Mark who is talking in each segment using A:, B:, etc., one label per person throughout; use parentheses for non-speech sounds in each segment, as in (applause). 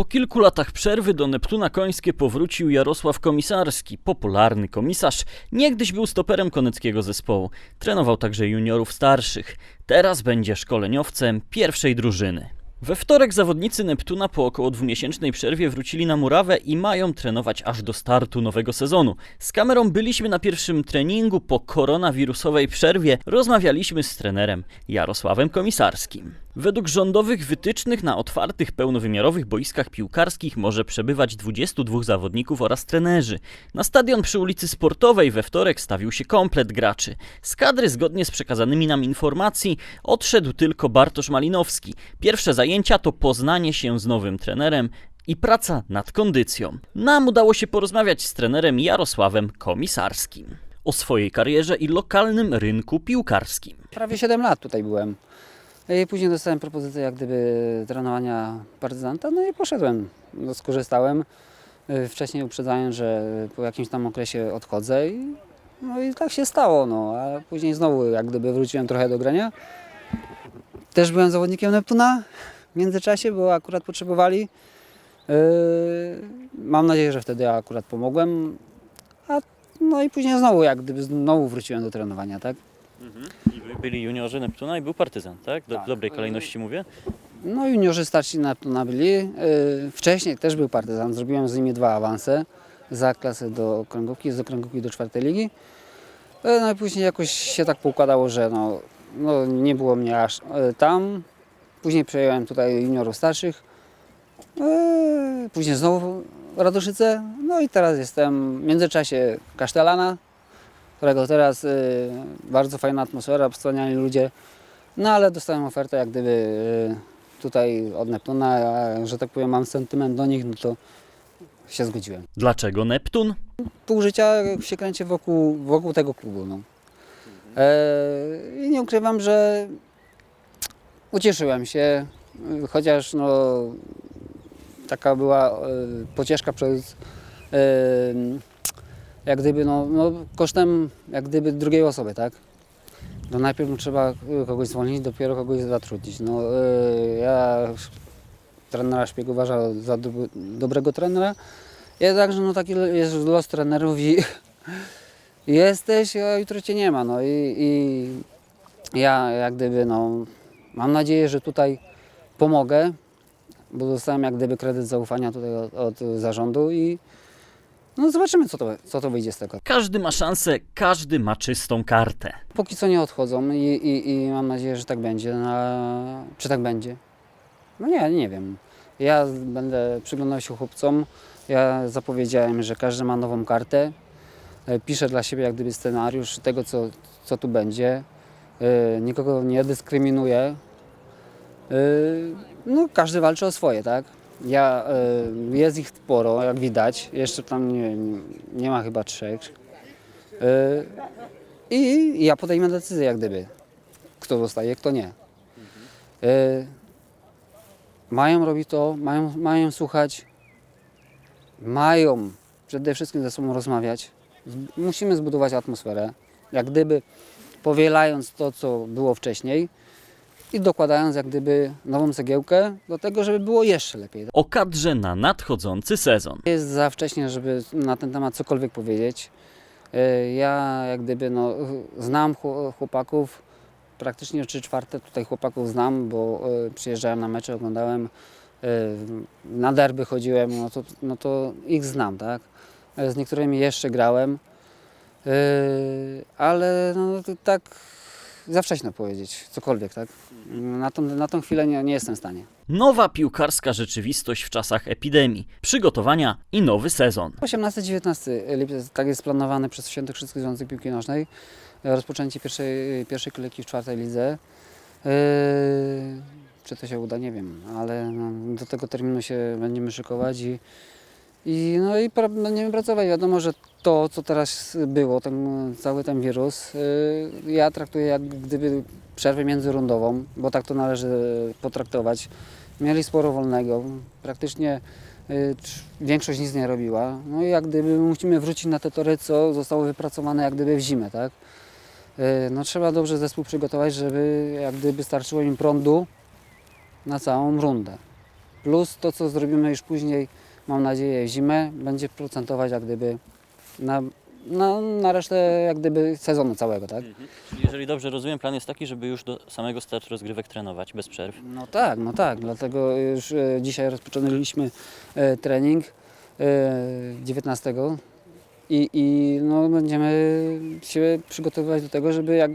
A: Po kilku latach przerwy do Neptuna Końskie powrócił Jarosław Komisarski, popularny komisarz. Niegdyś był stoperem koneckiego zespołu. Trenował także juniorów starszych. Teraz będzie szkoleniowcem pierwszej drużyny. We wtorek zawodnicy Neptuna po około dwumiesięcznej przerwie wrócili na murawę i mają trenować aż do startu nowego sezonu. Z kamerą byliśmy na pierwszym treningu po koronawirusowej przerwie. Rozmawialiśmy z trenerem Jarosławem Komisarskim. Według rządowych wytycznych na otwartych, pełnowymiarowych boiskach piłkarskich może przebywać 22 zawodników oraz trenerzy. Na stadion przy ulicy Sportowej we wtorek stawił się komplet graczy. Z kadry, zgodnie z przekazanymi nam informacji, odszedł tylko Bartosz Malinowski. Pierwsze zajęcia to poznanie się z nowym trenerem i praca nad kondycją. Nam udało się porozmawiać z trenerem Jarosławem Komisarskim o swojej karierze i lokalnym rynku piłkarskim.
B: Prawie 7 lat tutaj byłem. I później dostałem propozycję jak gdyby trenowania partyzanta, no i poszedłem, no, skorzystałem. Y, Wcześniej uprzedzając, że po jakimś tam okresie odchodzę i, no i tak się stało, no. A później znowu jak gdyby wróciłem trochę do grania. Też byłem zawodnikiem Neptuna w międzyczasie, bo akurat potrzebowali. Yy, Mam nadzieję, że wtedy akurat pomogłem. A no i później znowu jak gdyby znowu wróciłem do trenowania, tak?
A: I wy byli juniorzy Neptuna i był partyzan, tak? Do
B: Tak.
A: dobrej kolejności mówię.
B: No juniorzy starsi na Neptuna byli. Yy, Wcześniej też był partyzan. Zrobiłem z nimi dwa awanse. Za klasę do kręgówki, z okręgówki do czwartej ligi. Yy, No i później jakoś się tak poukładało, że no, no nie było mnie aż tam. Później przejąłem tutaj juniorów starszych. Yy, Później znowu Radoszyce. No i teraz jestem w międzyczasie Kasztelana, którego teraz yy, bardzo fajna atmosfera, wspaniali ludzie. No ale dostałem ofertę jak gdyby y, tutaj od Neptuna, a że tak powiem mam sentyment do nich, no to się zgodziłem.
A: Dlaczego Neptun?
B: Pół życia się kręcię wokół, wokół tego klubu. No. E, I nie ukrywam, że ucieszyłem się, chociaż no, taka była y, pocieszka przez y, jak gdyby no, no, kosztem jak gdyby drugiej osoby, tak? No najpierw trzeba kogoś zwolnić, dopiero kogoś zatrudnić. No, y, ja trenera Szpieg uważam za dob- dobrego trenera. Jednakże no taki jest los trenerów i (laughs) jesteś, a jutro cię nie ma. No i, i ja jak gdyby no mam nadzieję, że tutaj pomogę, bo dostałem jak gdyby kredyt zaufania tutaj od, od zarządu i no zobaczymy co to, co to wyjdzie z tego.
A: Każdy ma szansę, każdy ma czystą kartę.
B: Póki co nie odchodzą i, i, i mam nadzieję, że tak będzie. No, czy tak będzie? No nie, nie wiem. Ja będę przyglądał się chłopcom. Ja zapowiedziałem, że każdy ma nową kartę. E, Piszę dla siebie jak gdyby scenariusz tego, co, co tu będzie. E, Nikogo nie dyskryminuję. E, No, każdy walczy o swoje, tak? Ja, e, jest ich sporo, jak widać. Jeszcze tam nie, nie ma chyba trzech. I ja podejmę decyzję, jak gdyby, kto zostaje, kto nie. Y, mają robić to, mają, mają słuchać, mają przede wszystkim ze sobą rozmawiać. Musimy zbudować atmosferę, jak gdyby powielając to, co było wcześniej i dokładając jak gdyby nową cegiełkę do tego, żeby było jeszcze lepiej.
A: O kadrze na nadchodzący sezon.
B: Jest za wcześnie, żeby na ten temat cokolwiek powiedzieć. E, Ja jak gdyby no, znam chło- chłopaków, praktycznie trzy czwarte tutaj chłopaków znam, bo e, przyjeżdżałem na mecze, oglądałem, e, na derby chodziłem, no to, no to ich znam, tak? Z niektórymi jeszcze grałem, e, ale no, to tak za wcześnie powiedzieć cokolwiek, tak? Na tą, na tą chwilę nie, nie jestem w stanie.
A: Nowa piłkarska rzeczywistość w czasach epidemii, przygotowania i nowy sezon.
B: 18-19 lipiec, tak jest planowane przez Świętokrzyski Związek Piłki Nożnej. Rozpoczęcie pierwszej, pierwszej kolejki w czwartej lidze. Yy, czy to się uda, nie wiem, ale no, do tego terminu się będziemy szykować i, i, no i będziemy pracować. Wiadomo, że to, co teraz było, ten, cały ten wirus, yy, ja traktuję jak gdyby przerwę międzyrundową, bo tak to należy potraktować. Mieli sporo wolnego, praktycznie y, trz- większość nic nie robiła. No i jak gdyby musimy wrócić na te tory, co zostało wypracowane jak gdyby w zimę, tak? Y, No trzeba dobrze zespół przygotować, żeby jak gdyby starczyło im prądu na całą rundę. plus to, co zrobimy już później, mam nadzieję, zimę, będzie procentować jak gdyby na, na, na resztę jak gdyby sezonu całego, tak?
A: Czyli jeżeli dobrze rozumiem, plan jest taki, żeby już do samego startu rozgrywek trenować bez przerw.
B: No tak, no tak, dlatego już e, dzisiaj rozpoczęliśmy e, trening e, 19 i, i no, będziemy się przygotowywać do tego, żeby jak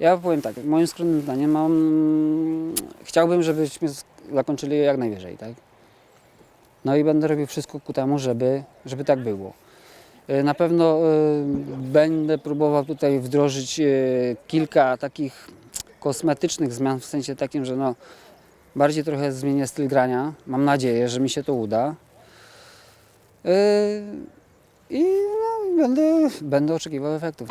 B: ja powiem tak, moim skromnym zdaniem mam, chciałbym, żebyśmy zakończyli jak najwyżej, tak? No i będę robił wszystko ku temu, żeby, żeby tak było. E, Na pewno e, będę próbował tutaj wdrożyć e, kilka takich kosmetycznych zmian w sensie takim, że no bardziej trochę zmienię styl grania. Mam nadzieję, że mi się to uda. I no, będę, będę oczekiwał efektów.